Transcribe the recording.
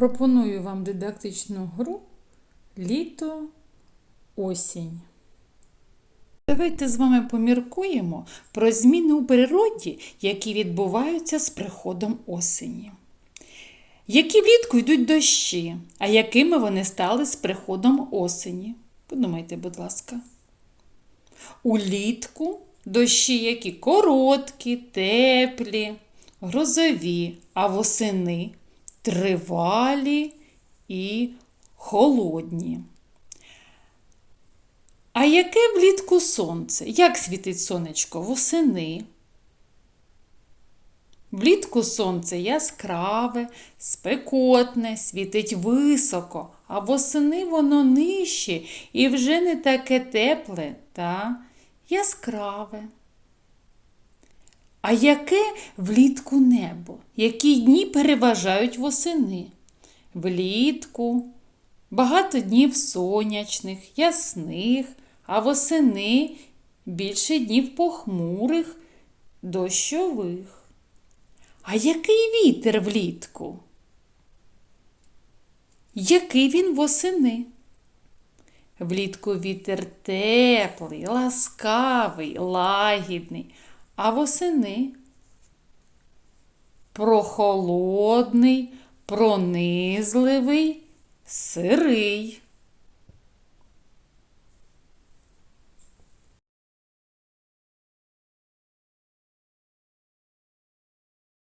Пропоную вам дидактичну гру Літо осінь. Давайте з вами поміркуємо про зміни у природі, які відбуваються з приходом осені. Які влітку йдуть дощі, а якими вони стали з приходом осені? Подумайте, будь ласка. Улітку дощі які короткі, теплі, грозові, а восени тривалі і холодні. А яке влітку сонце? Як світить сонечко? Восени. Влітку сонце яскраве, спекотне, світить високо, а восени воно нижче і вже не таке тепле та яскраве. А яке влітку небо? Які дні переважають восени? Влітку багато днів сонячних, ясних, а восени більше днів похмурих, дощових. А який вітер влітку? Який він восени? Влітку вітер теплий, ласкавий, лагідний, а восени прохолодний, пронизливий, сирий.